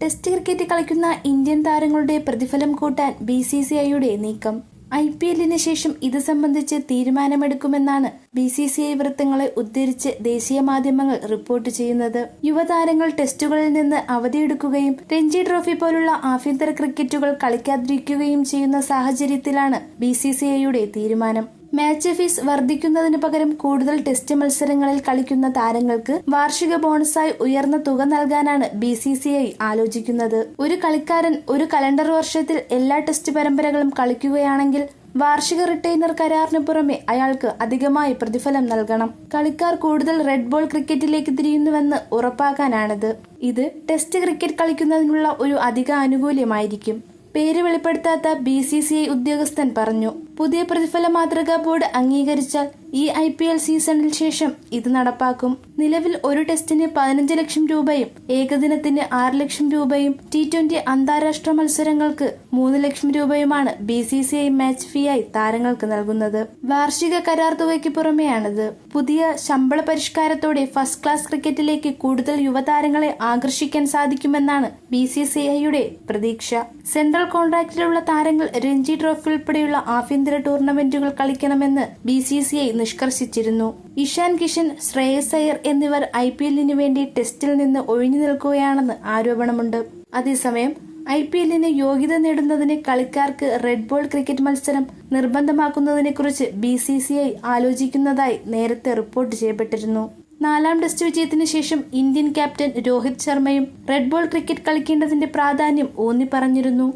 Test cricket കളിക്കുന്ന Indian താരങ്ങളുടെ പ്രതിഫലം കൂട്ടാൻ ബി സി സി ഐയുടെ നീക്കം. ഐ പി എല്ലിന് ശേഷം ഇത് സംബന്ധിച്ച് തീരുമാനമെടുക്കുമെന്നാണ് ബി സി സി ഐ വൃത്തങ്ങളെ ഉദ്ധരിച്ച് ദേശീയ മാധ്യമങ്ങൾ റിപ്പോർട്ട് ചെയ്യുന്നത്. യുവതാരങ്ങൾ ടെസ്റ്റുകളിൽ നിന്ന് അവധിയെടുക്കുകയും രഞ്ജി ട്രോഫി പോലുള്ള ആഭ്യന്തര ക്രിക്കറ്റുകൾ കളിക്കാതിരിക്കുകയും ചെയ്യുന്ന സാഹചര്യത്തിലാണ് ബി സി സി ഐയുടെ തീരുമാനം. മാച്ച് ഫീസ് വർദ്ധിക്കുന്നതിന് പകരം കൂടുതൽ ടെസ്റ്റ് മത്സരങ്ങളിൽ കളിക്കുന്ന താരങ്ങൾക്ക് വാർഷിക ബോണസായി ഉയർന്ന തുക നൽകാനാണ് ബി സി സി ഐ ആലോചിക്കുന്നത്. ഒരു കളിക്കാരൻ ഒരു കലണ്ടർ വർഷത്തിൽ എല്ലാ ടെസ്റ്റ് പരമ്പരകളും കളിക്കുകയാണെങ്കിൽ വാർഷിക റിട്ടൈനർ കരാറിന് പുറമെ അയാൾക്ക് അധികമായി പ്രതിഫലം നൽകണം. കളിക്കാർ കൂടുതൽ റെഡ് ബോൾ ക്രിക്കറ്റിലേക്ക് തിരിയുന്നുവെന്ന് ഉറപ്പാക്കാനാണിത്. ഇത് ടെസ്റ്റ് ക്രിക്കറ്റ് കളിക്കുന്നതിനുള്ള ഒരു അധിക ആനുകൂല്യമായിരിക്കും. പേര് വെളിപ്പെടുത്താത്ത ബി സി സി ഐ ഉദ്യോഗസ്ഥൻ പറഞ്ഞു. പുതിയ പ്രതിഫല മാതൃകാ ബോർഡ് അംഗീകരിച്ചാൽ ഈ ഐ പി എൽ സീസണിൽ ശേഷം ഇത് നടപ്പാക്കും. നിലവിൽ ഒരു ടെസ്റ്റിന് പതിനഞ്ച് ലക്ഷം രൂപയും ഏകദിനത്തിന് ആറ് ലക്ഷം രൂപയും ടി ട്വന്റി അന്താരാഷ്ട്ര മത്സരങ്ങൾക്ക് മൂന്ന് ലക്ഷം രൂപയുമാണ് B C C I match ഫീയായി താരങ്ങൾക്ക് നൽകുന്നത്. വാർഷിക കരാർ തുകയ്ക്ക് പുറമെയാണിത്. പുതിയ ശമ്പള പരിഷ്കാരത്തോടെ ഫസ്റ്റ് ക്ലാസ് ക്രിക്കറ്റിലേക്ക് കൂടുതൽ യുവതാരങ്ങളെ ആകർഷിക്കാൻ സാധിക്കുമെന്നാണ് ബി സി സി ഐയുടെ പ്രതീക്ഷ. സെൻട്രൽ കോൺട്രാക്റ്റിലുള്ള താരങ്ങൾ രഞ്ജി ട്രോഫി ഉൾപ്പെടെയുള്ള ആഭ്യന്തര ടൂർണമെന്റുകൾ കളിക്കണമെന്ന് ബി സി സി ഐ നിഷ്കർഷിച്ചിരുന്നു. ഇഷാൻ കിഷൻ ശ്രേയസ് അയ്യർ എന്നിവർ ഐ പി എല്ലിന് വേണ്ടി ടെസ്റ്റിൽ നിന്ന് ഒഴിഞ്ഞു നിൽക്കുകയാണെന്ന് ആരോപണമുണ്ട്. അതേസമയം ഐ പി എല്ലിന് യോഗ്യത നേടുന്നതിന് കളിക്കാർക്ക് റെഡ് ബോൾ ക്രിക്കറ്റ് മത്സരം നിർബന്ധമാക്കുന്നതിനെക്കുറിച്ച് ബി സി സി ഐ ആലോചിക്കുന്നതായി നേരത്തെ റിപ്പോർട്ട് ചെയ്യപ്പെട്ടിരുന്നു. നാലാം ടെസ്റ്റ് വിജയത്തിന് ശേഷം ഇന്ത്യൻ ക്യാപ്റ്റൻ രോഹിത് ശർമ്മയും റെഡ് ബോൾ ക്രിക്കറ്റ് കളിക്കേണ്ടതിന്റെ പ്രാധാന്യം ഊന്നി പറഞ്ഞിരുന്നു